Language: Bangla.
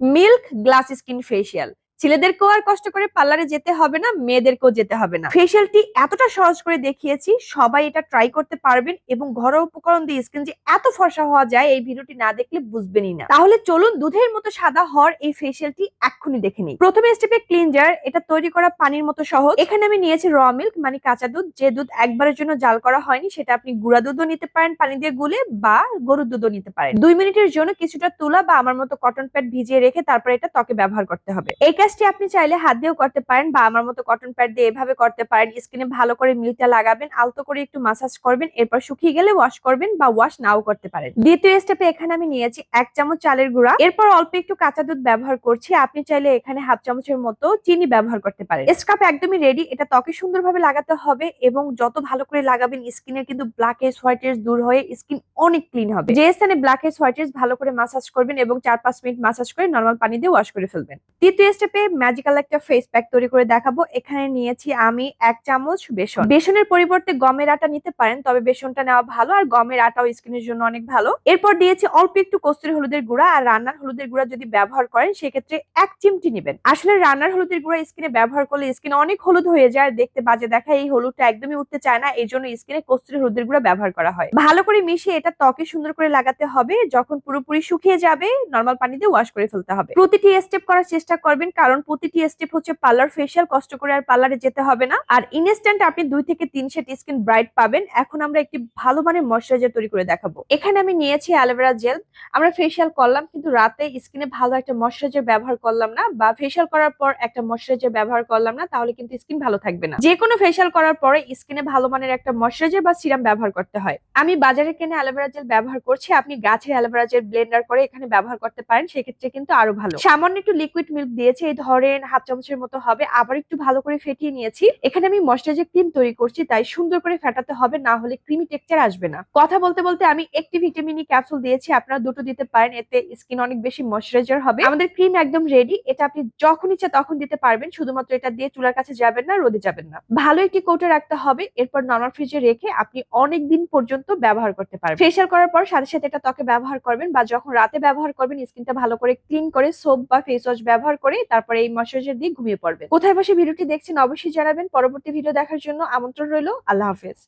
মিল্ক গ্লাস স্কিন ফেসিয়াল ছেলেদেরকেও আর কষ্ট করে পার্লারে যেতে হবে না, মেয়েদেরকেও যেতে হবে না। ফেসিয়ালটি এতটা সহজ করে দেখিয়েছি, সবাই এটা ট্রাই করতে পারবেন এবং ঘরোয়া উপকরণ দিয়ে স্কিন যে এত ফর্সা হওয়া যায়, এই ভিডিওটি না দেখলে বুঝবেনই না। তাহলে চলুন দুধের মতো সাদা হওয়ার এই ফেসিয়ালটি এক্ষুনি দেখে নিই। প্রথমে স্টেপে ক্লিনজার এটা তৈরি করা পানির মতো সহজ। এখানে আমি নিয়েছি র মিল্ক মানে কাঁচা দুধ। যে দুধ একবারের জন্য জাল করা হয়নি, সেটা আপনি গুঁড়া দুধও নিতে পারেন, পানি দিয়ে গুলে বা গরুর দুধও নিতে পারেন। দুই মিনিটের জন্য কিছুটা তুলা বা আমার মতো কটন প্যাড ভিজিয়ে রেখে তারপরে এটা ত্বকে ব্যবহার করতে হবে। এই কাজটি আপনি চাইলে হাত দিয়েও করতে পারেন বা আমার মতো কটন প্যাড দিয়ে এভাবে করতে পারেন। স্কিনে ভালো করে মিলটা লাগাবেন, আলতো করে একটু মাসাজ করবেন, এরপর শুকিয়ে গেলে ওয়াশ করবেন বা ওয়াশ নাও করতে পারেন। দ্বিতীয় স্টেপে এখানে আমি নিয়েছি এক চামচ চালের গুঁড়া। এরপর অল্প একটু কাঁচা দুধ ব্যবহার করছি। আপনি চাইলে এখানে হাফ চামচের মতো চিনি ব্যবহার করতে পারেন। স্কাপ একদমই রেডি এটা ত্বকে সুন্দরভাবে লাগাতে হবে এবং যত ভালো করে লাগাবেন স্কিনের কিন্তু ব্ল্যাক হেডস হোয়াইট হেডস দূর হয়ে স্কিন অনেক ক্লিন হবে। যে স্থানে ব্ল্যাক হেডস হোয়াইট হেডস ভালো করে মাসাজ করবেন এবং চার পাঁচ মিনিট মাসাজ করে নর্মাল পানি দিয়ে ওয়াশ করে ফেলবেন। তৃতীয় স্টেপে ম্যাজিক্যাল একটা ফেস প্যাক তৈরি করে দেখাবো। এখানে নিয়েছি আমি এক চামচ বেসন। বেসনের পরিবর্তে গমের আটা নিতে পারেন, তবে বেসনটা নেওয়া ভালো আর গমের আটাও স্কিনের জন্য অনেক ভালো। এরপর দিয়েছি অল্প একটু কস্তুরি হলুদের গুঁড়া আর রান্নার হলুদের গুঁড়া যদি ব্যবহার করেন, সেক্ষেত্রে এক চিমটি নেবেন। আসলে রান্নার হলুদের গুঁড়া স্কিনে ব্যবহার করলে স্কিন অনেক হলুদ হয়ে যায় দেখতে বাজে দেখা, এই হলুদটা একদমই উঠতে চায় না এই জন্য স্কিনে কস্তুরি হলুদের গুঁড়া ব্যবহার করা হয়। ভালো করে মিশিয়ে এটা ত্বকে সুন্দর করে লাগাতে হবে, যখন পুরোপুরি শুকিয়ে যাবে নর্মাল পানিতে ওয়াশ করে ফেলতে হবে। প্রতিটি স্টেপ করার চেষ্টা করবেন, কারণ প্রতিটি স্টেপ হচ্ছে পার্লার ফেশিয়াল কষ্ট করে আর পার্লারে যেতে হবে না। আর ইনস্ট্যান্ট আপনি দুই থেকে তিন সেট স্কিন ব্রাইট পাবেন। এখন আমরা একটি ভালো মানের ময়শ্চারাইজার তৈরি করে দেখাবো। এখানে আমি নিয়েছি অ্যালোভেরা জেল আমরা ফেশিয়াল করলাম, কিন্তু রাতে স্কিনে ভালো একটা ময়শ্চারাইজার ব্যবহার করলাম না বা ফেশিয়াল করার পর একটা ময়শ্চারাইজার ব্যবহার করলাম না, তাহলে কিন্তু স্কিন ভালো থাকবে না। যে কোনো ফেশিয়াল করার পরে স্কিনে ভালো মানের একটা ময়শ্চারাইজার বা সিরাম ব্যবহার করতে হয়। আমি বাজারে কিনে অ্যালোভেরা জেল ব্যবহার করছি, আপনি গাছের অ্যালোভেরা জেল ব্লেন্ডার করে এখানে ব্যবহার করতে পারেন, সেক্ষেত্রে কিন্তু আরও ভালো। সামান্য একটু লিকুইড মিল্ক দিয়েছে, এই ধরেন হাফ চামচের মতো হবে, আবার একটু ভালো করে ফেটিয়ে নিয়েছি। এখানে আমি ময়শ্চারাইজার ক্রিম তৈরি করছি, তাই সুন্দর করে ফেটাতে হবে, না হলে ক্রিমি টেক্সচার আসবে না। কথা বলতে বলতে আমি একটি ভিটামিন ক্যাপসুল দিয়েছি, আপনারা দুটো দিতে পারেন, এতে স্কিন অনেক বেশি ময়শ্চারাইজার হবে। আমাদের ক্রিম একদম রেডি এটা আপনি যখন ইচ্ছা তখন দিতে পারবেন, শুধুমাত্র এটা দিয়ে চুলার কাছে যাবেন না, রোদে যাবেন না। ভালো একটি কোটে রাখতে হবে, এরপর নর্মাল ফ্রিজে রেখে আপনি অনেক দিন পর্যন্ত ব্যবহার করতে পারবেন। ফেশিয়াল করার পর সাথে সাথে এটা ত্বকে ব্যবহার করবেন, বা যখন রাতে ব্যবহার করবেন স্কিনটা ভালো করে ক্লিন করে সোপ বা ফেস ওয়াশ ব্যবহার করে তারপরে এই ময়শ্চারাইজার দিয়ে ঘুমিয়ে পড়বেন। কোথায় বসে ভিডিওটি দেখছেন অবশ্যই জানাবেন। পরবর্তী ভিডিও দেখার জন্য আমন্ত্রণ রইল। আল্লাহ হাফেজ।